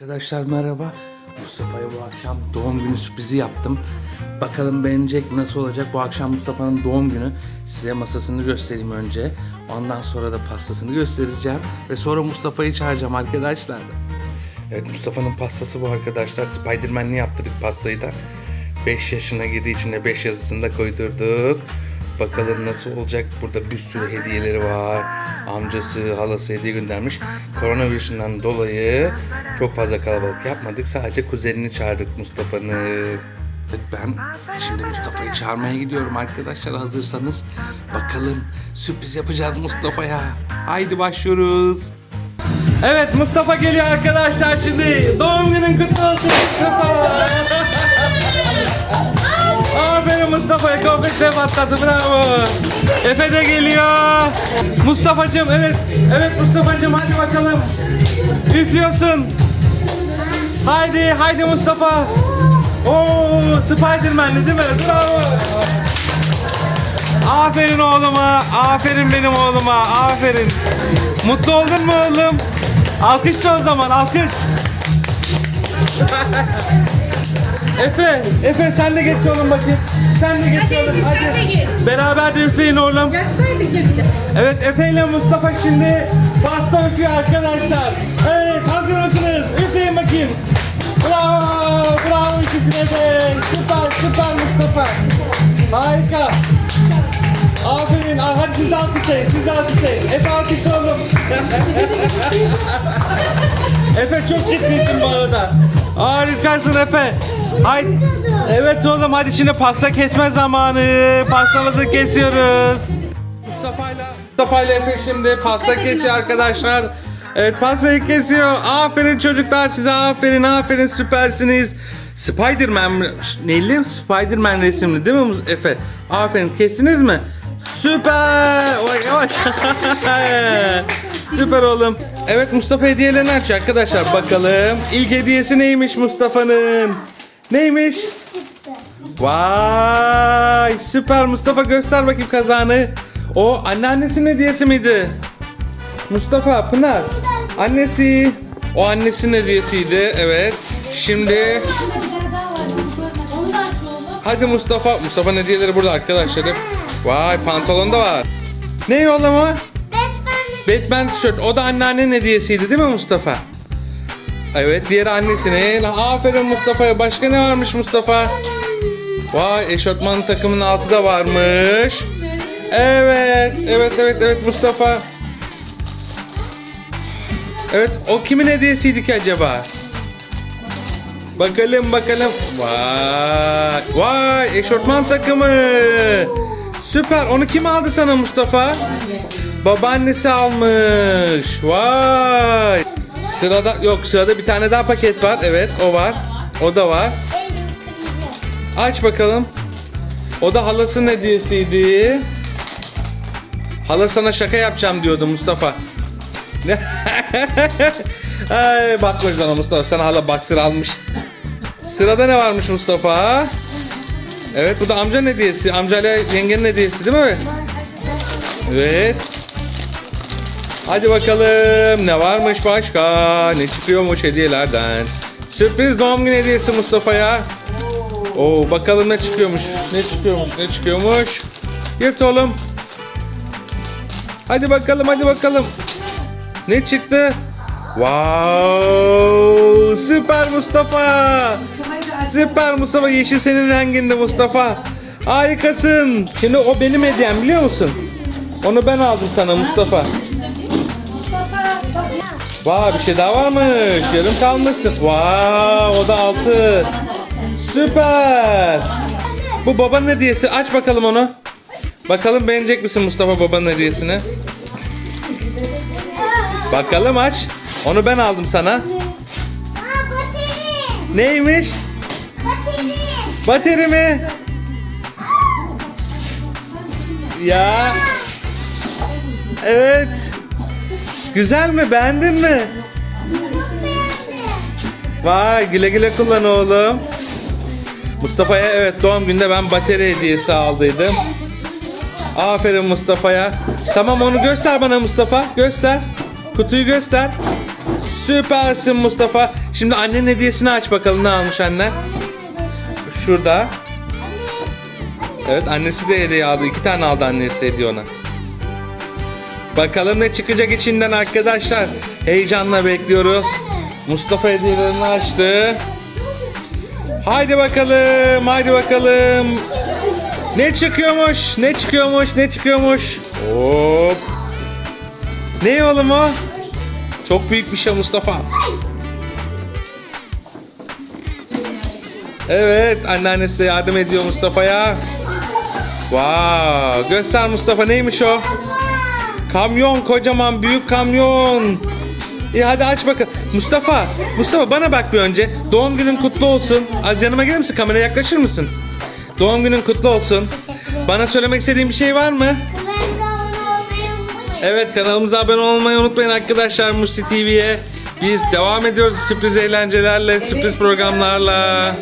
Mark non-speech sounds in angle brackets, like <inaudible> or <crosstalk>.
Arkadaşlar merhaba. Mustafa'ya bu akşam doğum günü sürprizi yaptım. Bakalım beğenecek nasıl olacak. Bu akşam Mustafa'nın doğum günü. Size masasını göstereyim önce. Ondan sonra da pastasını göstereceğim. Ve sonra Mustafa'yı çağıracağım arkadaşlar. Evet Mustafa'nın pastası bu arkadaşlar. Spiderman'li yaptırdık pastayı da. 5 yaşına girdiği için de 5 yazısını da koydurduk. Bakalım nasıl olacak. Burada bir sürü hediyeleri var. Amcası, halası hediye göndermiş. Koronavirüsünden dolayı çok fazla kalabalık yapmadık. Sadece kuzenini çağırdık Mustafa'nın. Evet, Ben şimdi Mustafa'yı çağırmaya gidiyorum arkadaşlar hazırsanız. Bakalım sürpriz yapacağız Mustafa'ya. Haydi başlıyoruz. Evet Mustafa geliyor arkadaşlar şimdi. Doğum günün kutlu olsun Mustafa. Aferin Mustafa'ya konfetle patladı bravo. Efe de geliyor. Mustafa'cığım evet. Evet Mustafa'cığım hadi bakalım. Üflüyorsun. Haydi haydi Mustafa. Oo Spiderman'li değil mi? Bravo. Aferin oğluma. Aferin benim oğluma. Aferin. Mutlu oldun mu oğlum? Alkışla o zaman alkış. <laughs> Efe, Efe sen de geç oğlum bakayım. Sen de geç Hadi oğlum. Sen de geç. Beraber de üfleyin oğlum. Yaksaydık ya bir de. Evet Efe ile Mustafa şimdi pasta üflüyor arkadaşlar. Evet hazır mısınız? Üfleyin bakayım. Bravo, bravo ikisine de. Süper, süper Mustafa. Harika. Aferin. Aa, Hadi siz de alkışlayın, siz de alkışlayın. Efe alkışla oğlum. <laughs> Efe çok ciddisin bu arada. Harikasın Efe. Haydi. Evet oğlum hadi şimdi pasta kesme zamanı. Pastamızı kesiyoruz. Mustafa'yla Mustafa'yla Efe şimdi pasta kesiyor arkadaşlar. Evet pastayı kesiyor. Aferin çocuklar size aferin aferin süpersiniz. Spiderman neyli? Spiderman resimli değil mi Efe? Aferin kestiniz mi? Süper. Oy, yavaş. <laughs> Süper oğlum. Evet Mustafa hediyelerini aç arkadaşlar bakalım. İlk hediyesi neymiş Mustafa'nın? Neymiş? Vay süper Mustafa göster bakayım kazağını. O anneannesinin hediyesi miydi? Mustafa Pınar annesi. O annesinin hediyesiydi evet. Şimdi hadi Mustafa. Mustafa'nın hediyeleri burada arkadaşlar. Vay pantolon da var. Ne o? Batman tişört. O da anneannenin hediyesiydi değil mi Mustafa? Evet diğeri annesinin. Aferin Mustafa'ya. Başka ne varmış Mustafa? Vay eşofmanın takımının altı da varmış. Evet, evet, evet, evet Mustafa. Evet, o kimin hediyesiydi ki acaba? Bakalım, bakalım. Vay, vay, eşofman takımı. Süper. Onu kim aldı sana Mustafa? Babaannesi almış. Vay. Sırada yok sırada bir tane daha paket var. Evet, o var. O da var. Aç bakalım. O da halasının hediyesiydi. Hala sana şaka yapacağım diyordu Mustafa. <laughs> Ay bakma sana Mustafa. Sana hala boxer almış. Sırada ne varmış Mustafa? Evet bu da amcanın hediyesi. Amcayla yengenin hediyesi değil mi? Evet. Hadi bakalım ne varmış başka? Ne çıkıyormuş hediyelerden? Sürpriz doğum günü hediyesi Mustafa'ya. Oo bakalım ne çıkıyormuş. Ne çıkıyormuş? Ne çıkıyormuş? Yırt oğlum. Hadi bakalım hadi bakalım. Ne çıktı? Wow! Süper Mustafa. Süper Mustafa yeşil senin renginde Mustafa. Harikasın. Şimdi o benim hediyem biliyor musun? Onu ben aldım sana. Mustafa. Vay bir şey daha varmış. Yarım kalmışsın. Vay o da altı. Süper. Bu babanın hediyesi. Aç bakalım onu. Bakalım beğenecek misin Mustafa babanın hediyesini? Bakalım aç. Onu ben aldım sana. Neymiş? Bateri mi? Ya. Evet. Güzel mi? Beğendin mi? Çok beğendim. Vay güle güle kullan oğlum. Mustafa'ya evet doğum günde ben bateri hediyesi aldıydım. Aferin Mustafa'ya. Tamam onu göster bana Mustafa. Göster. Kutuyu göster. Süpersin Mustafa. Şimdi annenin hediyesini aç bakalım ne almış annen. Şurada. Evet annesi de hediye aldı. İki tane aldı annesi hediye ona. Bakalım ne çıkacak içinden arkadaşlar. Heyecanla bekliyoruz. Mustafa hediyelerini açtı. Haydi bakalım, haydi bakalım. Ne çıkıyormuş, ne çıkıyormuş, ne çıkıyormuş. Hop. Ne oğlum o? Çok büyük bir şey Mustafa. Evet, anneannesi de yardım ediyor Mustafa'ya. Wow, göster Mustafa neymiş o? Kamyon, kocaman büyük kamyon. İyi hadi aç bakalım. Mustafa, Mustafa bana bak bir önce. Doğum günün kutlu olsun. Az yanıma gelir misin? Kameraya yaklaşır mısın? Doğum günün kutlu olsun. Bana söylemek istediğin bir şey var mı? Evet kanalımıza abone olmayı unutmayın arkadaşlar Musti TV'ye. Biz devam ediyoruz sürpriz eğlencelerle, sürpriz programlarla.